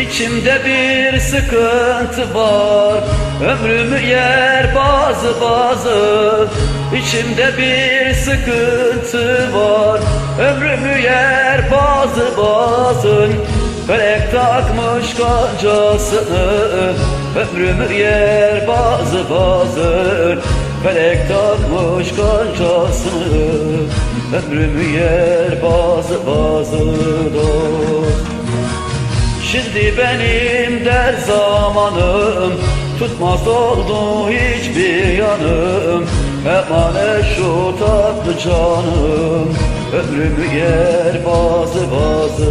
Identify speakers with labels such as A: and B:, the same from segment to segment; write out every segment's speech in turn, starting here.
A: İçimde bir sıkıntı var. Ömrümü yer bazı bazı. İçimde bir sıkıntı var. Ömrümü yer bazı bazı. Felek takmış kancasını. Ömrümü yer bazı bazı. Felek takmış kancasını. Ömrümü yer bazı bazı. dost Şimdi benim der zamanım. Tutmaz oldu hiçbir yanım. Emanet şu tatlı canım. Ömrümü yer bazı bazı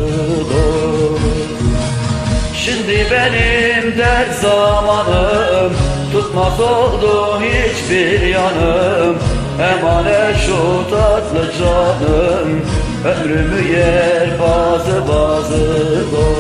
A: Şimdi benim der zamanım. Tutmaz oldu hiçbir yanım. Emanet şu tatlı canım. Ömrümü yer bazı bazı dost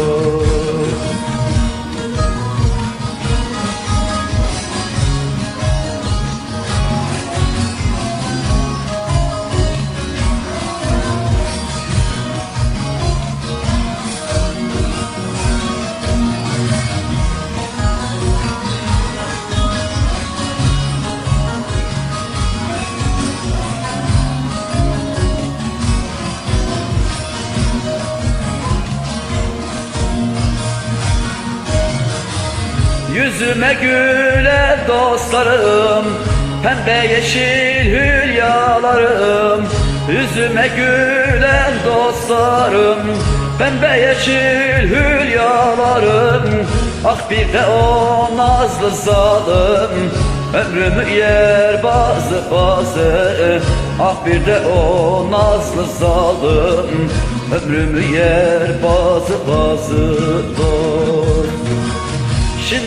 A: Yüzüme güler dostlarım Pembe yeşil hülyalarım. Yüzüme gülen dostlarım Pembe yeşil hülyalarım. Ah bir de o nazlı zalim Ömrümü yer bazı bazı. Ah bir de o nazlı zalim Ömrümü yer bazı bazı. dost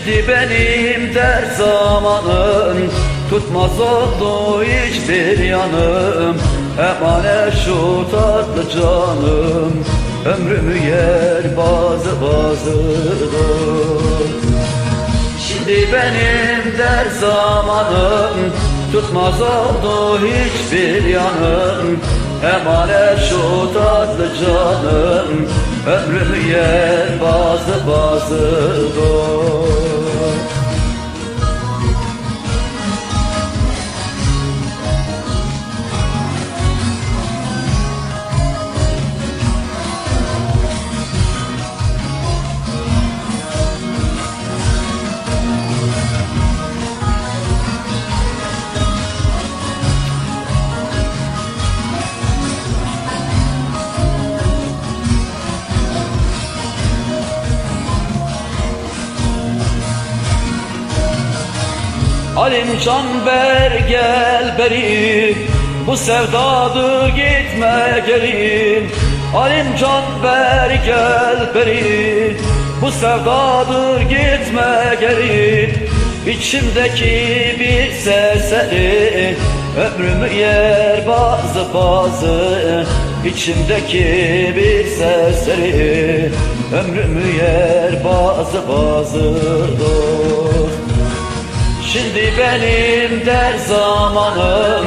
A: Şimdi benim der zamanım. Tutmaz oldu hiçbir yanım. Emanet şu tatlı canım. Ömrümü yer bazı bazı Şimdi benim der zamanım. Tutmaz oldu hiçbir yanım. Emanet şu tatlı canım. Ömrümü yer bazı bazı Alim Canber gel beri Bu sevdadır gitme geri Alim Canber gel beri Bu sevdadır gitme geri İçimdeki bir sesleri Ömrümü yer bazı bazı. İçimdeki bir sesleri Ömrümü yer bazı bazı. Dost Şimdi benim der zamanım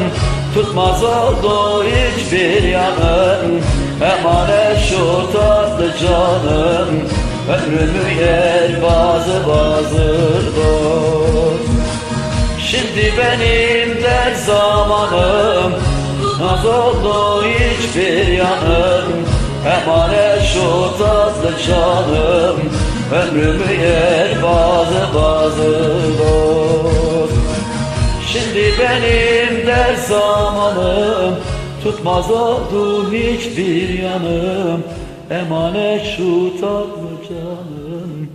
A: Tutmaz oldu hiçbir yanım. Emanet şu tatlı canım Ömrümü yer bazı bazı Şimdi benim der zamanım Tutmaz oldu hiçbir yanım. Emanet şu tatlı canım Ömrümü yer bazı bazı benim der zamanım Tutmaz oldu hiçbir yanım. Emanet şu tatlı canım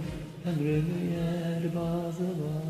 A: Ömrümü yer bazı bazı